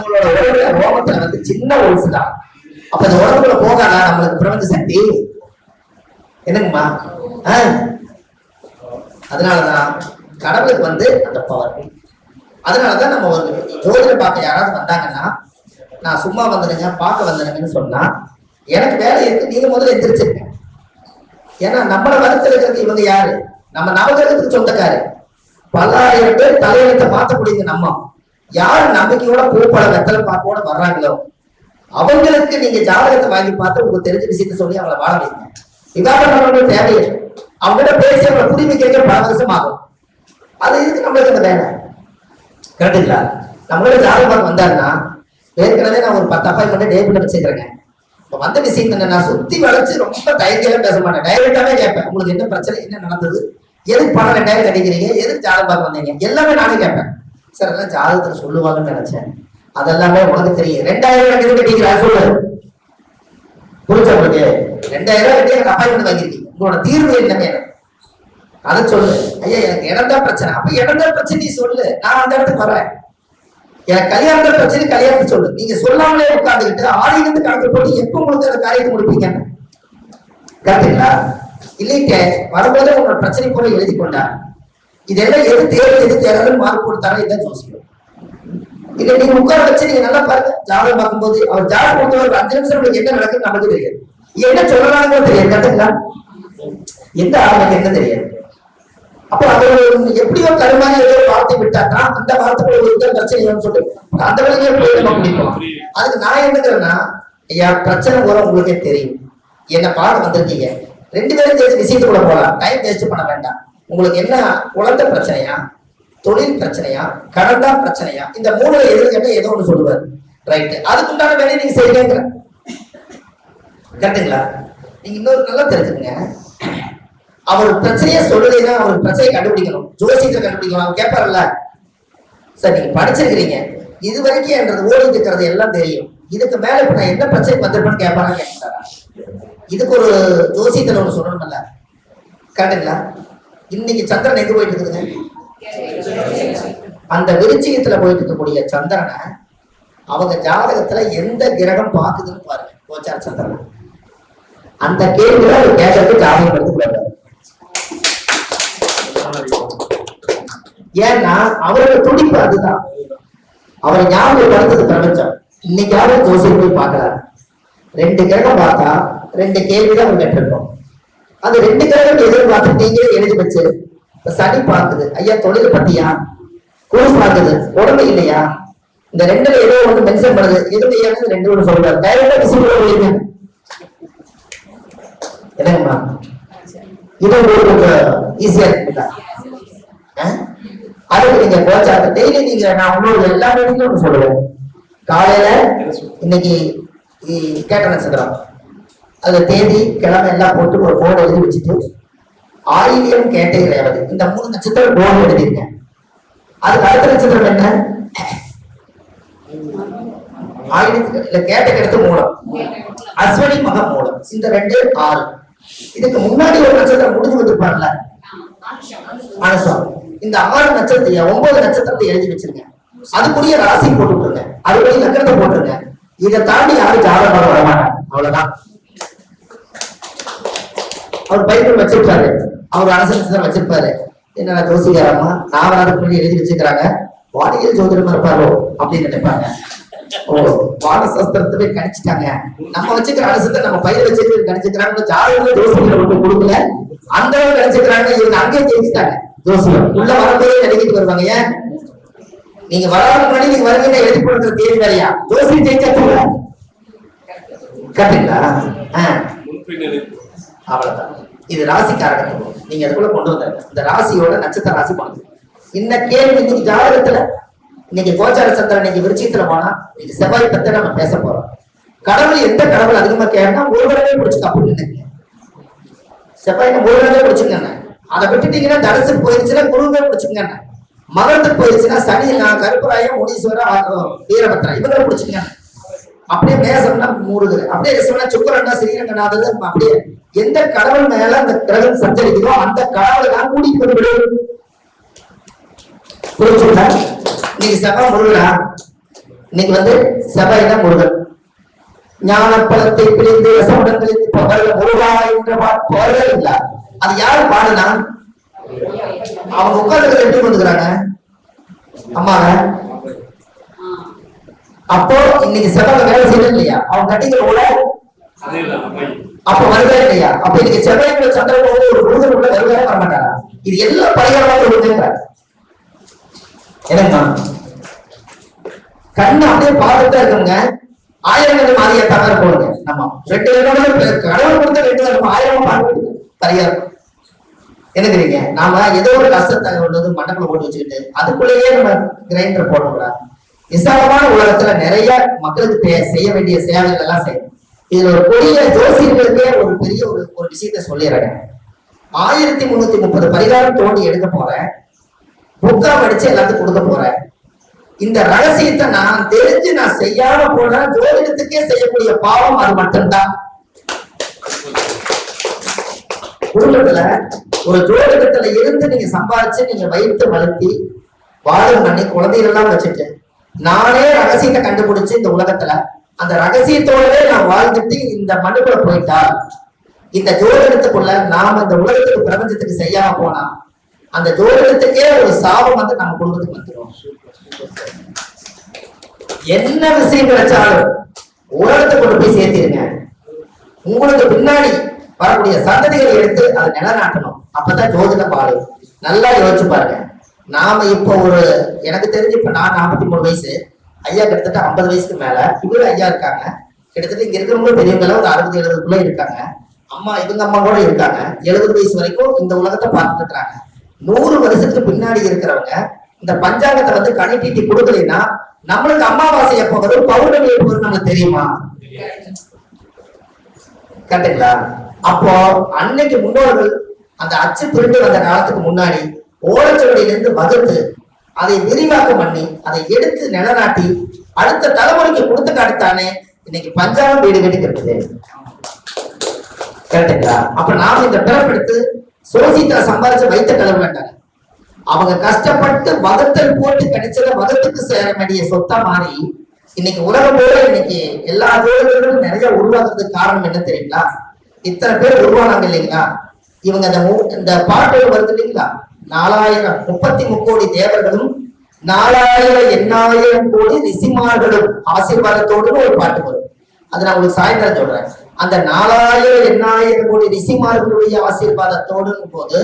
நம்மளோட உடம்புல ரோமத்துல வந்து சின்ன ஒழுசு தான் அப்ப அந்த உடம்புல போகாதா? நம்மளுக்கு பிரபஞ்ச சக்தி என்னங்கம்மா? ஆ? அதனாலதான் கடவுளுக்கு வந்து அந்த பவர் அதனாலதான் நம்ம ஒரு ஜோதிடம் பார்க்க யாராவது வந்தாங்கன்னா நான் சும்மா வந்துடுங்க பார்க்க வந்துடுங்கன்னு சொன்னா எனக்கு வேலை இருக்கு நீங்க முதல்ல எந்திரிச்சிருங்க. ஏன்னா நம்மள வறுத்தெடுக்கிறது இவங்க யாரு? நம்ம நவகிரகத்துக்கு சொந்தக்காரு. பல்லாயிரம் பேர் தலையெழுத்தை மாத்தக்கூடியது நம்ம. யார் நம்பிக்கையோட பூப்பட வெத்தலை பாக்கோட வர்றாங்களோ அவங்களுக்கு நீங்க ஜாதகத்தை வாங்கி பார்த்து உங்களுக்கு தெரிஞ்ச விஷயத்த சொல்லி அவங்கள வாழ வைங்க. விவாதம் தேவையில்லை அவங்ககிட்ட பேசி அவங்களை புரிமை கேட்க பல வருஷம் ஆகும். அது இதுக்கு நம்மளுக்கு அந்த வேலை கரெக்டுங்களா நம்மளோட ஜாதகம் வந்தாருன்னா ஏற்கனவே நான் ஒரு பத்து அப்பாயின்மெண்ட் டேபிள் வச்சுக்கிறேங்க இப்போ வந்த விஷயம் என்ன நான் சுத்தி வளைச்சு ரொம்ப தயங்கலாம் பேச மாட்டேன். டைரக்டாவே கேட்பேன். உங்களுக்கு என்ன பிரச்சனை என்ன நடந்தது? எதுக்கு பணம் ரெண்டாயிரம் கட்டிக்கிறீங்க? எதுக்கு ஜாதகம் பார்க்க வந்தீங்க? எல்லாமே நானே கேட்பேன். சார் எல்லாம் ஜாதகத்துல சொல்லுவாங்கன்னு நினைச்சேன். அதெல்லாமே உனக்கு தெரியும். ரெண்டாயிரம் ரூபாய் எதுக்கு கட்டிக்கிறா சொல்லு. புரிஞ்ச உங்களுக்கு ரெண்டாயிரம் ரூபாய் எனக்கு அப்பாயின்மெண்ட் வாங்கிருக்கீங்க உங்களோட தீர்வு என்ன அதை சொல்லு. ஐயா எனக்கு இடம் தான் பிரச்சனை. அப்ப இடம் தான் பிரச்சனை நீ சொல்லு. நான் அந்த இடத்துக்கு வரேன். எனக்கு கல்யாணம் பிரச்சனை கல்யாணத்தை சொல்லு. நீங்க சொல்லாமலே உட்காந்துக்கிட்டு ஆடியிலிருந்து கணக்கு போட்டு எப்ப உங்களுக்கு அந்த காரியத்தை முடிப்பீங்க? கரெக்டுங்களா இல்லைங்க வரும்போதே உங்களோட பிரச்சனை போல எழுதி கொண்டா இதெல்லாம் எது தேவை எது தேவைன்னு மார்க் கொடுத்தாரோ இதான் யோசிக்கணும். இல்ல நீங்க உட்கார வச்சு நீங்க நல்லா பாருங்க. ஜாதகம் பார்க்கும்போது அவர் ஜாதகம் கொடுத்த ஒரு அஞ்சு நிமிஷம் உங்களுக்கு என்ன நடக்குன்னு நமக்கு தெரியாது. என்ன சொல்லலாம்னு தெரியாது கரெக்டுங்களா? எந்த ஆளுக்கு என்ன தெரியாது? அப்போ அவர் எப்படியோ கருமாறி ஏதோ பார்த்து வார்த்தை அந்த வார்த்தைக்குள்ள ஒரு இதான் பிரச்சனை சொல்லிட்டு அந்த வழியே போய் நம்ம முடிப்போம் அதுக்கு நான் என்னங்கிறேன்னா ஐயா பிரச்சனை கூட உங்களுக்கே தெரியும். என்ன பாடம் வந்திருக்கீங்க. ரெண்டு பேரும் சேர்த்து விஷயத்துக்குள்ள போலாம் டைம் வேஸ்ட் பண்ண வேண்டாம். உங்களுக்கு என்ன குழந்தை பிரச்சனையா? தொழில் பிரச்சனையா? கடன் தான் பிரச்சனையா? இந்த மூணுல எது கேட்டா ஏதோ ஒண்ணு சொல்லுவாரு. ரைட்டு அதுக்குண்டான வேலையை நீங்க செய்யுங்கிற கரெக்டுங்களா? நீங்க இன்னொரு நல்லா தெரிஞ்சுக்கங்க. அவர் பிரச்சனையை சொல்லுதுன்னா அவர் பிரச்சனையை கண்டுபிடிக்கணும். ஜோசியத்தை கண்டுபிடிக்கணும். அவர் கேட்பார்ல சார் நீங்க படிச்சிருக்கிறீங்க. இது வரைக்கும் என்றது ஓடிட்டு இருக்கிறது எல்லாம் தெரியும். இதுக்கு மேல இப்ப நான் என்ன பிரச்சனை வந்திருப்பேன்னு கேட்பாரா கேட்டாரா இதுக்கு ஒரு ஜோசியத்துல ஒன்று சொல்லணும்ல. கரெக்டுங்களா? இன்னைக்கு சந்திரன் எங்க போயிட்டு இருக்குதுங்க அந்த விருச்சிகத்துல போயிட்டு இருக்கக்கூடிய சந்திரனை அவங்க ஜாதகத்துல எந்த கிரகம் பாக்குதுன்னு பாருங்க. கோச்சார் சந்திரனை. அந்த கேள்வியில அவர் கேட்கறதுக்கு ஜாதகம் எடுத்து ஏன்னா அவரோட துடிப்பு அதுதான். அவரை ஞாபகப்படுத்தது பிரபஞ்சம். இன்னைக்காவது ஜோசியம் போய் பார்க்கறாரு. ரெண்டு கிரகம் பார்த்தா ரெண்டு கேள்வி தான் அவர் கேட்டிருக்கோம் அது ரெண்டு கிரகம் எதிர்பார்த்து நீங்களே எழுதி வச்சு சனி பார்க்குது. ஐயா தொழில் பத்தியா? குரு பார்க்குது. உடம்பு இல்லையா? இந்த ரெண்டுல ஏதோ ஒண்ணு மென்ஷன் பண்ணுது. இல்லையான்னு ரெண்டு ஒண்ணு சொல்றாரு? டைரக்டா விசிபிள் என்னங்கம்மா? இது உங்களுக்கு ஈஸியா இருக்குதா அஹ்? அதுக்கு நீங்க கோச்சாட்டு டெய்லி நீங்க நான் உங்களோட எல்லா மீட்டிங்கும் ஒன்று சொல்லுவேன். காலையில இன்னைக்கு கேட்ட நட்சத்திரம் அது தேதி கிழமை எல்லாம் போட்டு ஒரு போர்டு எழுதி வச்சுட்டு ஆயிலியம் கேட்டை ரேவதி இந்த மூணு நட்சத்திரம் போர்டு எழுதிருக்கேன் அதுக்கு அடுத்த நட்சத்திரம் என்ன? ஆயிரத்துக்கு இல்ல கேட்டை எடுத்து மூலம். அஸ்வனி மக மூலம். இந்த ரெண்டு ஆறு. இதுக்கு முன்னாடி ஒரு நட்சத்திரம் முடிஞ்சு வந்திருப்பார்ல? மனசம் இந்த ஆறு நட்சத்திரம் ஒன்பது நட்சத்திரத்தை எழுதி வச்சிருங்க அதுக்குரிய ராசி போட்டு விட்டுருங்க அதுக்குரிய லக்கணத்தை போட்டுருங்க. இதை தாண்டி யாரும் ஜாதகம் பார்க்க வர மாட்டாங்க அவ்வளவுதான். அவர் பைபிள் வச்சிருப்பாரு. அவர் அரசு வச்சிருப்பாரு. என்ன ஜோசிகாரம்மா நாவலாறு பண்ணி எழுதி வச்சிருக்கிறாங்க. வானியல் ஜோதிடம் இருப்பாரோ அப்படின்னு நினைப்பாங்க. ஓ வானசாஸ்திரத்தை கணிச்சிட்டாங்க. நம்ம வச்சுக்கிற அரசத்தை நம்ம பயிர் வச்சுக்கிற கணிச்சுக்கிறாங்க ஜாதகம் ஜோசிகளை மட்டும் கொடுக்கல. அந்த அளவு கணிச்சுக்கிறாங்க இவங்க அங்கேயே ஜெயிச்சிட்டாங்க ஜோசியம் உள்ள வரும்போதே நினைக்கிட்டு வருவாங்க. ஏன்? நீங்க வராத முன்னாடி நீங்க வருவீங்க எழுதி கொடுக்குற தேதி வேறையா? ஜோசியம் ஜெயிச்சாச்சுல கரெக்டுங்களா அவ்வளவுதான். இது ராசி காரகத்துவம் நீங்க அதுக்குள்ள கொண்டு வந்தாங்க இந்த ராசியோட நட்சத்திர ராசி பண்ணுது இந்த கேள்வி இன்னைக்கு ஜாதகத்துல இன்னைக்கு கோச்சார சந்திரன் இன்னைக்கு விருச்சியத்துல போனா இன்னைக்கு செவ்வாய் பத்தி நம்ம பேச போறோம். கடவுள் எந்த கடவுள் அதிகமா கேட்டா முருகனவே பிடிச்சு அப்படின்னு நினைக்கிறேன் செவ்வாய் முருகனவே பிடிச்சிருக்கேன் அதை விட்டுட்டீங்கன்னா தனுசுக்கு போயிருச்சுன்னா குருவே பிடிச்சுங்க மகரத்துக்கு போயிருச்சுன்னா சனி நான் கருப்பராயம் முனீஸ்வரர் வீரபத்ரா இவங்களை பிடிச்சுங்க அப்படியே மேசம்னா மூடுதல் அப்படியே சொன்னா சுக்கரன்னா ஸ்ரீரங்கநாதர் அப்படியே எந்த கடவுள் மேல அந்த கிரகம் சஞ்சரிக்குதோ அந்த கடவுளை தான் கூடி கொண்டு விடு. நீங்க செவ்வா முருகனா? இன்னைக்கு வந்து செவ்வாய்னா முருகன். ஞானப்பழத்தை பிழிந்து ரசமுடன் பிழிந்து பகல் முருகா என்ற பாடல் இல்ல. அது யாரு பாடுனா? அவங்க உட்கார்ந்து எப்படி வந்துக்கிறாங்க அம்மாங்க அப்போ இன்னைக்கு செவ்வாய் வேலை செய்யறது இல்லையா? அவங்க கட்டிக்கிற உள்ள அப்ப வருதா இல்லையா? அப்ப இன்னைக்கு செவ்வாய்க்குள்ள சந்திரன் ஒரு முருகன் உள்ள வர மாட்டாரா? இது எல்லாம் பரிகாரமாக விடுங்கிறார் என்னம்மா கண்ணு அப்படியே பார்த்துட்டு இருக்கவங்க ஆயிரம் கண்ணு மாறிய தவிர போடுங்க. நம்ம ரெண்டு கண்ணோட கடவுள் கொடுத்த ரெண்டு கண்ணு ஆயிரம் பார்க்க பரிகாரம். என்ன தெரியுங்க நாம ஏதோ ஒரு கஷ்டத்தை வந்து மண்டக்குள்ள போட்டு வச்சுக்கிட்டு அதுக்குள்ளேயே நம்ம கிரைண்டர் போடக்கூடாது. விசாலமான உலகத்துல நிறைய மக்களுக்கு தே- செய்ய வேண்டிய சேவைகள் எல்லாம் செய்யணும். இதுல ஒரு பெரிய ஜோசியர்களுக்கே ஒரு பெரிய ஒரு ஒரு விஷயத்த சொல்லிடுறேன். ஆயிரத்தி முன்னூத்தி முப்பது பரிகாரம் தோண்டி எடுக்க போறேன். புக்கா படிச்சு எல்லாத்துக்கும் கொடுக்க போறேன். இந்த ரகசியத்தை நான் தெரிஞ்சு நான் செய்யாம போனா ஜோதிடத்துக்கே செய்யக்கூடிய பாவம் அது மட்டும்தான். குடும்பத்துல ஒரு ஜோதிடத்துல இருந்து நீங்க சம்பாதிச்சு நீங்க வயிற்று வளர்த்தி வாழும் பண்ணி குழந்தைகள் எல்லாம் வச்சுட்டு நானே ரகசியத்தை கண்டுபிடிச்சு இந்த உலகத்துல அந்த ரகசியத்தோடவே நான் வாழ்ந்துட்டு இந்த மண்ணுக்குள்ள போயிட்டா இந்த ஜோதிடத்துக்குள்ள நாம இந்த உலகத்துக்கு பிரபஞ்சத்துக்கு செய்யாம போனா அந்த ஜோதிடத்துக்கே ஒரு சாபம் வந்து நம்ம குடும்பத்துக்கு வந்துடும் என்ன விஷயம் கிடைச்சாலும் உலகத்தை கொண்டு போய் சேர்த்திருங்க. உங்களுக்கு பின்னாடி வரக்கூடிய சந்ததிகளை எடுத்து அதை நிலநாட்டணும். அப்பதான் ஜோதிடம் பாடும் நல்லா யோசிச்சு பாருங்க. நாம இப்போ ஒரு எனக்கு தெரிஞ்சு இப்ப நான் நாற்பத்தி மூணு வயசு ஐயா கிட்டத்தட்ட ஐம்பது வயசுக்கு மேல இவரு ஐயா இருக்காங்க. கிட்டத்தட்ட இங்க இருக்கிறவங்க பெரியவங்க ஒரு அறுபது எழுபதுக்குள்ள இருக்காங்க. அம்மா இவங்க அம்மா கூட இருக்காங்க. எழுபது வயசு வரைக்கும் இந்த உலகத்தை பார்த்துட்டு இருக்கிறாங்க. நூறு வருஷத்துக்கு பின்னாடி இருக்கிறவங்க இந்த பஞ்சாங்கத்தை வந்து கணக்கீட்டி கொடுக்கலைன்னா நம்மளுக்கு அமாவாசை எப்போ வரும் பௌர்ணமி எப்போ வரும் நமக்கு தெரியுமா? கரெக்டுங்களா அப்போ அன்னைக்கு முன்னோர்கள் அந்த அச்சு பிரிண்டு வந்த காலத்துக்கு முன்னாடி ஓலைச்சுவடியிலிருந்து வகுத்து அதை விரிவாக்கம் பண்ணி அதை எடுத்து நிலநாட்டி அடுத்த தலைமுறைக்கு கொடுத்து காட்டுத்தானே இன்னைக்கு பஞ்சாபம் வீடு வீடு கரெக்டுங்களா அப்ப நாம இந்த பிறப்பெடுத்து சோசியத்துல சம்பாதிச்சு வைத்த கடவுள் வேண்டாங்க அவங்க கஷ்டப்பட்டு வகுத்தல் போட்டு கிடைச்சத மதத்துக்கு சேர வேண்டிய சொத்தா மாறி இன்னைக்கு உலகம் போல இன்னைக்கு எல்லா தொழில்களும் நிறைய உருவாக்குறதுக்கு காரணம் என்ன தெரியுங்களா? இத்தனை பேர் உருவானாங்க இல்லைங்களா? இவங்க இந்த இந்த பாட்டு வருது இல்லைங்களா? நாலாயிரம் முப்பத்தி முக்கோடி தேவர்களும் நாலாயிரம் எண்ணாயிரம் கோடி ரிசிமார்களும் ஆசீர்வாதத்தோடு ஒரு பாட்டு வரும். அது நான் உங்களுக்கு சாயந்தரம் சொல்றேன். அந்த நாலாயிரம் எண்ணாயிரம் கோடி ரிஷிமார்களுடைய ஆசீர்வாதத்தோடு போது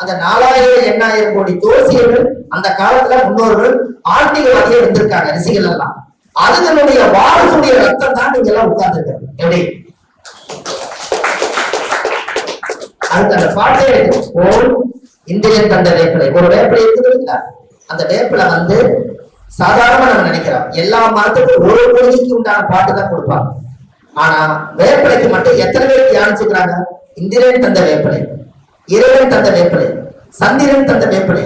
அந்த நாலாயிரம் எண்ணாயிரம் கோடி ஜோசியர்கள் அந்த காலத்துல முன்னோர்கள் ஆன்மீகவாதியா இருந்திருக்காங்க ரிசிகள் எல்லாம் அதுகளுடைய வாரசுடைய ரத்தம் தான் நீங்க எல்லாம் உட்கார்ந்துருக்காங்க எப்படி? அதுக்கு அந்த பாட்டே ஓம் இந்திரியன் தந்த வேப்பிலை. ஒரு வேப்பிலை இருக்குது அந்த வேப்பிலை வந்து சாதாரணமா நம்ம நினைக்கிறோம். எல்லா மரத்துக்கும் ஒரு பூஜைக்கு உண்டான பாட்டு தான் கொடுப்பாங்க. ஆனா வேப்பிலைக்கு மட்டும் எத்தனை பேர் தியானிச்சுக்கிறாங்க இந்திரன் தந்த வேப்பிலை இறைவன் தந்த வேப்பிலை சந்திரன் தந்த வேப்பிலை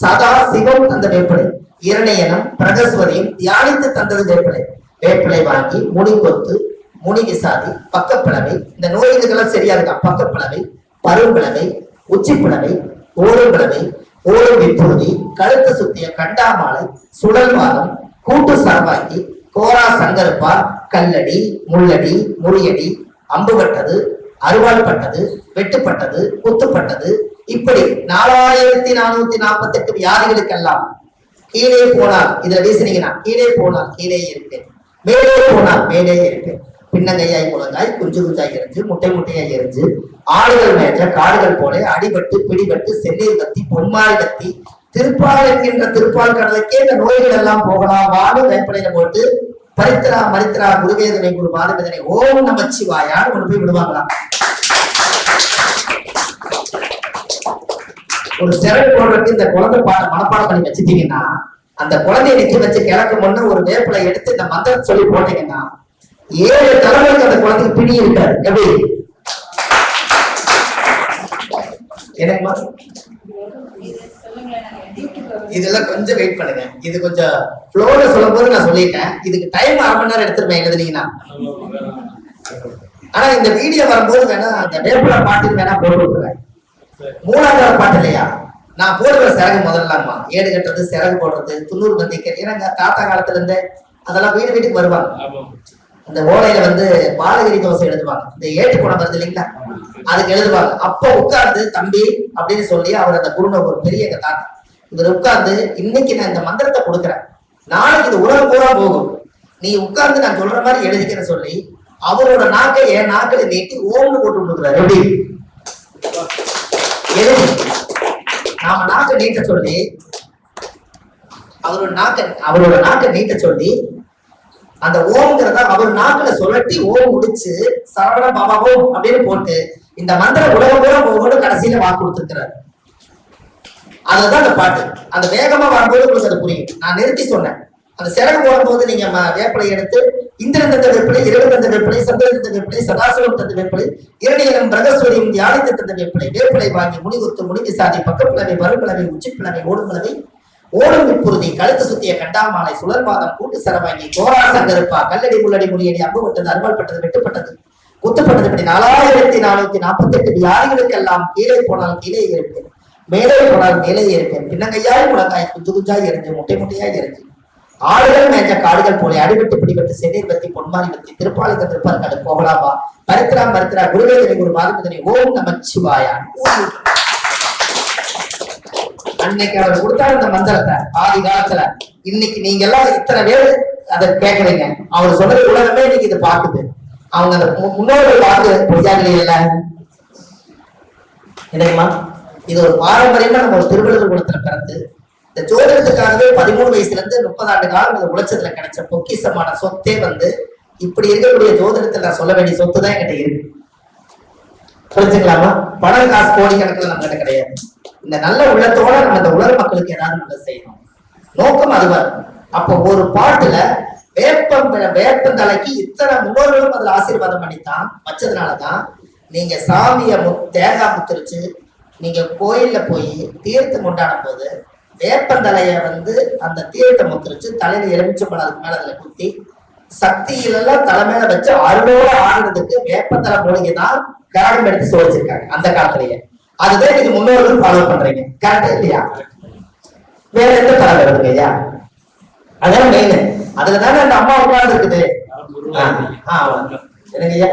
சதா சிவம் தந்த வேப்பிலை இரணையனும் பிரகஸ்வதியும் தியானித்து தந்தது வேப்பிலை. வேப்பிலை வாங்கி முனி கொத்து முனி விசாதி பக்கப்பிளவை இந்த நோய்களுக்கெல்லாம் சரியாதுதான் பக்கப்பிளவை பரும்பிளவை உச்சிப்பிளவை ஓடும்பிளவை ஓடு விற்பூதி கழுத்து சுத்திய கண்டாமாலை சுழல்வாதம் கூட்டு சரவாக்கி கோரா சங்கருப்பா கல்லடி முள்ளடி முறியடி அருவாள் பட்டது வெட்டுப்பட்டது குத்துப்பட்டது இப்படி நாலாயிரத்தி நானூத்தி நாற்பத்தி எட்டு வியாதிகளுக்கெல்லாம் கீழே போனால் இதுல வீசினீங்கன்னா கீழே போனால் கீழே இருப்பேன் மேலே போனால் மேலே இருப்பேன் பின்னங்கையாய் முழங்காய் குஞ்சு குஞ்சாய் எரிஞ்சு முட்டை முட்டையாய் எரிஞ்சு ஆடுகள் மேற்ற காடுகள் போல அடிபட்டு பிடிபட்டு செந்நீர் கத்தி பொன்மாய் கத்தி திருப்பால் என்கின்ற திருப்பால் கடலுக்கே இந்த நோய்கள் எல்லாம் போகலாம். வாடு வேப்பனையில போட்டு பரித்திரா மரித்திரா குருவேதனை குரு பாதவேதனை ஓம் நமச்சிவாயான்னு கொண்டு போய் விடுவாங்களாம். ஒரு சிறகு போடுறதுக்கு இந்த குழந்தை பாட மனப்பாடம் பண்ணி வச்சுட்டீங்கன்னா அந்த குழந்தைய நிக்க வச்சு கிழக்கு முன்ன ஒரு வேப்பிலை எடுத்து இந்த மந்திரம் சொல்லி போட்டீங்கன்னா ஏழு தலைமுறைக்கு அந்த குழந்தைக்கு பிடி இருக்காரு எப்படி? எனக்குமா இதெல்லாம் கொஞ்சம் வெயிட் பண்ணுங்க. இது கொஞ்சம் ஃப்ளோல சொல்லும் போது நான் சொல்லிட்டேன். இதுக்கு டைம் அரை மணி நேரம் எடுத்துருப்பேன் எழுதுனீங்கன்னா. ஆனா இந்த வீடியோ வரும்போது வேணா அந்த வேப்பில பாட்டுக்கு வேணா போட்டு விட்டுருவேன். மூணாவது பாட்டு இல்லையா? நான் போடுற சிறகு முதல்லாமா ஏடு கட்டுறது சிறகு போடுறது துண்ணூறு பந்திக்கிறது ஏன்னா தாத்தா காலத்துல இருந்து அதெல்லாம் வீடு வீட்டுக்கு வருவாங்க. அந்த ஓலையில வந்து பாலகிரி தோசை எழுதுவாங்க. இந்த ஏட்டுக்குணம் வருது இல்லைங்களா? அதுக்கு எழுதுவாங்க. அப்ப உட்கார்ந்து தம்பி அப்படின்னு சொல்லி அவர் அந்த குருனை ஒரு பெரிய தாத்தா இவர் உட்கார்ந்து இன்னைக்கு நான் இந்த மந்திரத்தை கொடுக்குறேன். நாளைக்கு இது உலகம் பூரா போகும். நீ உட்கார்ந்து நான் சொல்ற மாதிரி எழுதிக்கிறேன்னு சொல்லி அவரோட நாக்கை என் நாக்கில நீட்டி ஓம்னு போட்டு கொடுக்குறாரு எப்படி? எழுதி. நாம நாக்கை நீட்ட சொல்லி அவரோட நாக்க அவரோட நாக்க நீட்ட சொல்லி அந்த ஓம்ங்கிறத அவர் நாக்குல சுழட்டி ஓம் முடிச்சு சரவண பாபா ஓம் அப்படின்னு போட்டு இந்த மந்திர உலகம் பூரா ஒவ்வொரு கடைசியில வாக்கு கொடுத்துருக்கிறாரு. அதுதான் அந்த பாட்டு. அந்த வேகமா வரும்போது உங்களுக்கு அது புரியும். நான் நிறுத்தி சொன்னேன். அந்த சிறகு போடும்போது நீங்க ம- வேப்பிலை எடுத்து இந்திரன் தந்த வேப்பிலை இரவு தந்த வேப்பிலை சந்திரன் தந்த வேப்பிலை சதாசிவம் தந்த வேப்பிலை இரணியலம் பிரகஸ்வரியும் தியானித்து தந்த வேப்பிலை வேப்பிலை வாங்கி முனிகுத்து முடிஞ்சு சாதி பக்கப்பிளவை மறுபிளவை உச்சிப்பிளவை ஓடும்பிளவை ஓடும் விப்புறுதி கழுத்து சுத்திய கண்டாமாலை சுழற்பாதம் கூட்டு சரவாங்கி கோரா சங்கருப்பா கல்லடி முள்ளடி முறியடி அம்பு விட்டது அருவாள்பட்டது வெட்டுப்பட்டது குத்துப்பட்டது இப்படி நாலாயிரத்தி நானூத்தி நாற்பத்தி எட்டு வியாதிகளுக்கெல்லாம் கீழே போனால் கீழே இருப்பேன். மேலே போனால் மேலே இருப்பேன். பின்னங்கையாய் முழங்காய் குஞ்சு குஞ்சாய் எரிஞ்சு முட்டை முட்டையாய் எரிஞ்சு. ஆடுகள் மேய்ச்ச காடுகள் போல அடிபட்டு பிடிபட்டு செந்நீர் பத்தி பொன்மாரி பத்தி திருப்பாலிக திருப்பார்காடு போகலாமா மருத்துரா மருத்துரா குருவேதனை ஒரு பாதமதனை ஓம் நம அன்னைக்கு அவர் கொடுத்தாரு அந்த மந்திரத்தை ஆதி காலத்துல. இன்னைக்கு நீங்க எல்லாம் இத்தனை பேர் அதை கேக்குறீங்க அவர் சொன்னது உலகமே இன்னைக்கு இதை பாக்குது அவங்க அந்த மு- முன்னோர்கள் பார்த்து பொய்யாங்களே இல்ல. இல்லையம்மா இது ஒரு பாரம்பரியமா நம்ம ஒரு திருவள்ளுவர் குலத்துல பிறந்து இந்த ஜோதிடத்துக்காகவே பதிமூணு வயசுல இருந்து முப்பது ஆண்டு காலம் இந்த உழைச்சதுல கிடைச்ச பொக்கிஷமான சொத்தே வந்து இப்படி இருக்கக்கூடிய ஜோதிடத்துல நான் சொல்ல வேண்டிய சொத்து தான் என்கிட்ட இருக்கு. புரிஞ்சுக்கலாமா? பணம் காசு கோடிக்கணக்கில் நம்ம கிட்ட கிடையாது. இந்த நல்ல உள்ளத்தோட நம்ம இந்த உலக மக்களுக்கு ஏதாவது நல்லது செய்யணும். நோக்கம் அதுவா அப்போ ஒரு பாட்டுல வேப்பம் வேப்பந்தலைக்கு இத்தனை முன்னோர்களும் அதுல ஆசீர்வாதம் பண்ணித்தான் வச்சதுனாலதான் நீங்க சாமிய மு தேங்காய் முத்திரிச்சு நீங்க கோயில்ல போய் தீர்த்தம் கொண்டாடும் போது வேப்பந்தலைய வந்து அந்த தீர்த்தம் முத்திரிச்சு தலையில எலுமிச்சம்பழம் அதுக்கு மேல அதுல குத்தி சக்தியிலெல்லாம் தலை வச்சு அருளோட ஆடுறதுக்கு வேப்பந்தலை மூலிகை தான் கரணம் எடுத்து சோதிச்சிருக்காங்க அந்த காலத்திலேயே. அதுதான் நீங்க முன்னோர்கள் ஃபாலோ பண்றீங்க. கரெக்டா இல்லையா? வேற எந்த தலை வருதுங்க ஐயா? அதான் மெயின் அதுல தானே அந்த அம்மா உட்கார்ந்து இருக்குது ஆ, ஆ. என்னங்க ஐயா?